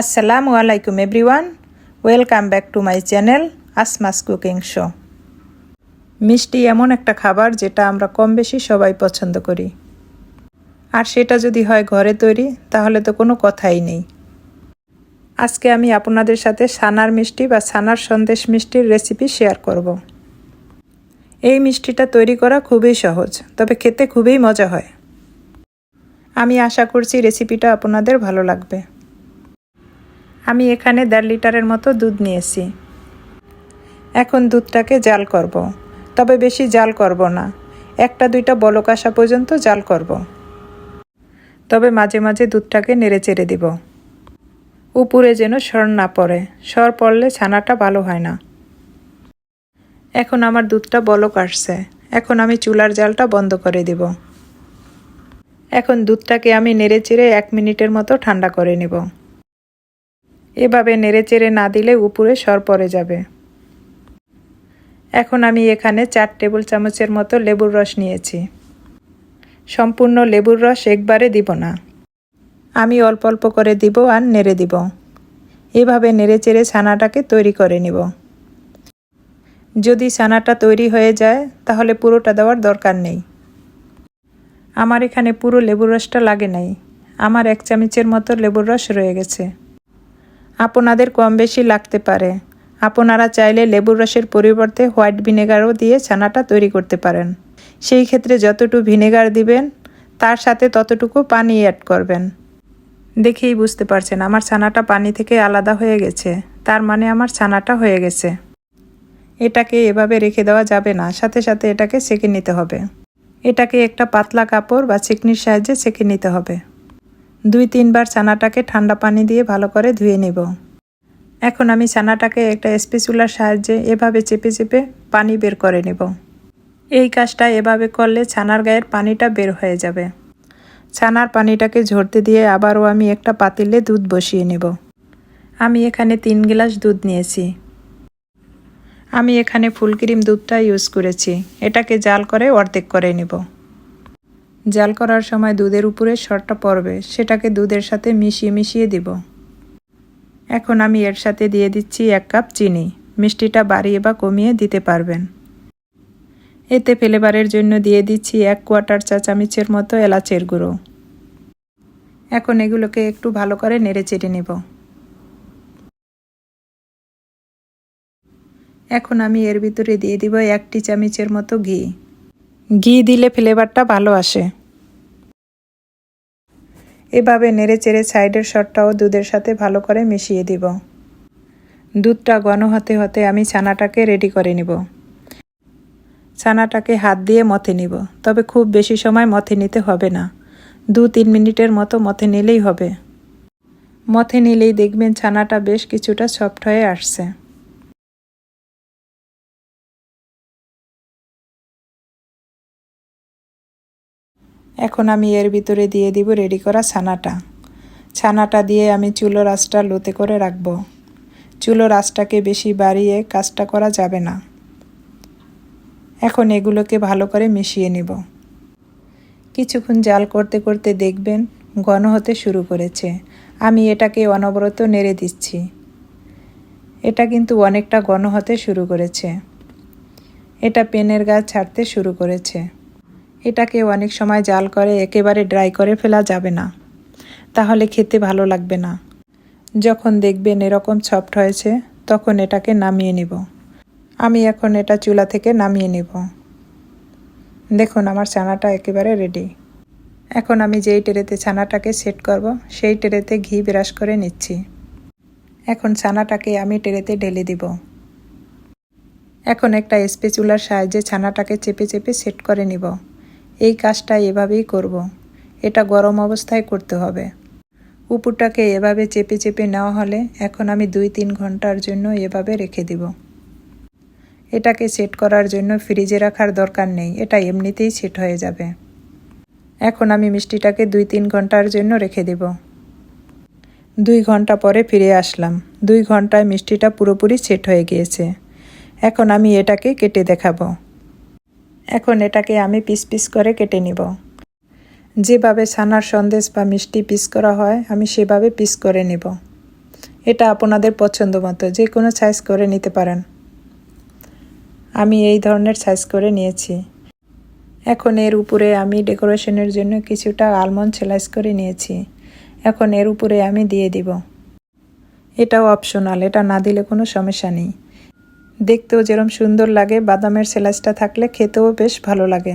আসসালামু আলাইকুম everyone welcome back to my channel Asma's cooking show মিষ্টি এমন একটা খাবার যেটা আমরা কম বেশি সবাই পছন্দ করি। আর সেটা যদি হয় ঘরে তৈরি, তাহলে তো কোনো কথাই নেই। আজকে আমি আপনাদের সাথে সানার মিষ্টি বা সানার সন্দেশ মিষ্টির রেসিপি শেয়ার করব। এই মিষ্টিটা তৈরি করা খুবই সহজ, তবে খেতে খুবই মজা হয়। আমি আশা করছি রেসিপিটা আপনাদের ভালো লাগবে। আমি এখানে দেড় লিটারের মতো দুধ নিয়েছি। এখন দুধটাকে জাল করব। তবে বেশি জাল করব না। একটা দুইটা বলক আসা পর্যন্ত জাল করব। তবে মাঝে মাঝে দুধটাকে নেড়ে চেড়ে দিব। উপরে যেন সর না পড়ে। সর পড়লে ছানাটা ভালো হয় না। এখন আমার দুধটা বলক আসছে। এখন আমি চুলার জালটা বন্ধ করে দিব। এখন দুধটাকে আমি নেড়ে চেড়ে এক মিনিটের মতো ঠান্ডা করে নেব। এভাবে নেড়ে নেড়েচেড়ে না দিলে উপরে সর পড়ে যাবে। এখন আমি এখানে চার টেবিল চামচের মতো লেবুর রস নিয়েছি। সম্পূর্ণ লেবুর রস একবারে দিব না। আমি অল্প অল্প করে দিব আর নেড়ে দিব। এভাবে নেড়েচেড়ে ছানাটাকে তৈরি করে নিব। যদি ছানাটা তৈরি হয়ে যায়, তাহলে পুরোটা দেওয়ার দরকার নেই। আমার এখানে পুরো লেবুর রসটা লাগে নাই। আমার এক চামচের মতো লেবুর রস রয়ে গেছে। আপনাদের কম বেশি লাগতে পারে। আপনারা চাইলে লেবুর রসের পরিবর্তে হোয়াইট ভিনেগারও দিয়ে ছানাটা তৈরি করতে পারেন। সেই ক্ষেত্রে যতটুকু ভিনেগার দিবেন, তার সাথে ততটুকু পানি অ্যাড করবেন। দেখেই বুঝতে পারছেন, আমার ছানাটা পানি থেকে আলাদা হয়ে গেছে। তার মানে আমার ছানাটা হয়ে গেছে। এটাকে এভাবে রেখে দেওয়া যাবে না, সাথে সাথে এটাকে সেঁকে নিতে হবে। এটাকে একটা পাতলা কাপড় বা চিকনির সাহায্যে সেঁকে নিতে হবে। দুই তিনবার ছানাটাকে ঠান্ডা পানি দিয়ে ভালো করে ধুয়ে নেব। এখন আমি ছানাটাকে একটা স্পেচুলার সাহায্যে এভাবে চেপে চেপে পানি বের করে নেব। এই কাজটা এভাবে করলে ছানার গায়ের পানিটা বের হয়ে যাবে। ছানার পানিটাকে ঝরতে দিয়ে আবারও আমি একটা পাতিলে দুধ বসিয়ে নেব। আমি এখানে তিন গ্লাস দুধ নিয়েছি। আমি এখানে ফুলক্রিম দুধটা ইউজ করেছি। এটাকে জাল করে অর্ধেক করে নেব। জাল করার সময় দুধের উপরে সরটা পড়বে, সেটাকে দুধের সাথে মিশিয়ে মিশিয়ে দিব। এখন আমি এর সাথে দিয়ে দিচ্ছি এক কাপ চিনি। মিষ্টিটা বাড়িয়ে বা কমিয়ে দিতে পারবেন। এতে ফ্লেভারের জন্য দিয়ে দিচ্ছি এক কোয়াটার চা চামিচের মতো এলাচের গুঁড়ো। এখন এগুলোকে একটু ভালো করে নেড়ে চেড়ে নেব। এখন আমি এর ভিতরে দিয়ে দিব একটি চামিচের মতো ঘি। ঘি দিলে ফ্লেভারটা ভালো আসে। এভাবে নেড়ে চেড়ে সাইডের শটটাও দুধের সাথে ভালো করে মিশিয়ে দিব। দুধটা ঘন হতে হতে আমি ছানাটাকে রেডি করে নিব। ছানাটাকে হাত দিয়ে মথে নিব, তবে খুব বেশি সময় মথে নিতে হবে না। দু তিন মিনিটের মতো মথে নিলেই হবে। মথে নিলেই দেখবেন ছানাটা বেশ কিছুটা সফট হয়ে আসছে। এখন আমি এর ভিতরে দিয়ে দিব রেডি করা ছানাটা। ছানাটা দিয়ে আমি চুলো রাসটা লোতে করে রাখব। চুলো রাসটাকে বেশি বাড়িয়ে কাজটা করা যাবে না। এখন এগুলোকে ভালো করে মিশিয়ে নিব। কিছুক্ষণ জাল করতে করতে দেখবেন ঘন হতে শুরু করেছে। আমি এটাকে অনবরত নেড়ে দিচ্ছি। এটা কিন্তু অনেকটা ঘন হতে শুরু করেছে। এটা পেনের গাছ ছাড়তে শুরু করেছে। এটাকে অনেক সময় জাল করে, একেবারে ড্রাই করে ফেলা যাবে না। তাহলে খেতে ভালো লাগবে না। যখন দেখবেন এরকম সফট হয়েছে, তখন এটাকে নামিয়ে নিব। আমি এখন এটা চুলা থেকে নামিয়ে নিব। দেখুন, আমার ছানাটা একেবারে রেডি এখন আমি যেই টেরেতে ছানাটাকে সেট করব, সেই টেরেতে ঘি ব্রাশ করে নিচ্ছি। এখন ছানাটাকে আমি টেরেতে ঢেলে দিব। এখন একটা স্পেচুলার সাহায্যে ছানাটাকে চেপে চেপে সেট করে নিব। এই কাজটা এভাবেই করব। এটা গরম অবস্থায় করতে হবে। উপরটাকে এভাবে চেপে চেপে নেওয়া হলে এখন আমি দুই তিন ঘণ্টার জন্য এভাবে রেখে দিব। এটাকে সেট করার জন্য ফ্রিজে রাখার দরকার নেই, এটা এমনিতেই সেট হয়ে যাবে। এখন আমি মিষ্টিটাকে দুই তিন ঘণ্টার জন্য রেখে দেব। দুই ঘণ্টা পরে ফিরে আসলাম। দুই ঘন্টায় মিষ্টিটা পুরোপুরি সেট হয়ে গিয়েছে। এখন আমি এটাকে কেটে দেখাবো। এখন এটাকে আমি পিস পিস করে কেটে নিব। যেভাবে ছানার সন্দেশ বা মিষ্টি পিস করা হয়, আমি সেভাবে পিস করে নেব। এটা আপনাদের পছন্দ মতো, যে কোনো সাইজ করে নিতে পারেন। আমি এই ধরনের সাইজ করে নিয়েছি। এখন এর উপরে আমি ডেকোরেশনের জন্য কিছুটা আলমন্ড সেলাইস করে নিয়েছি। এখন এর উপরে আমি দিয়ে দিব। এটাও অপশনাল এটা না দিলে কোনো সমস্যা নেই। দেখতেও যেরম সুন্দর লাগে, বাদামের সেলাইসটা থাকলে খেতেও বেশ ভালো লাগে।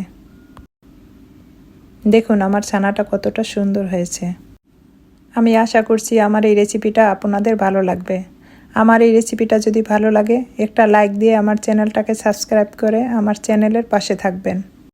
দেখুন, আমার ছানাটা কতটা সুন্দর হয়েছে। আমি আশা করছি আমার এই রেসিপিটা আপনাদের ভালো লাগবে। আমার এই রেসিপিটা যদি ভালো লাগে, একটা লাইক দিয়ে আমার চ্যানেলটাকে সাবস্ক্রাইব করে আমার চ্যানেলের পাশে থাকবেন।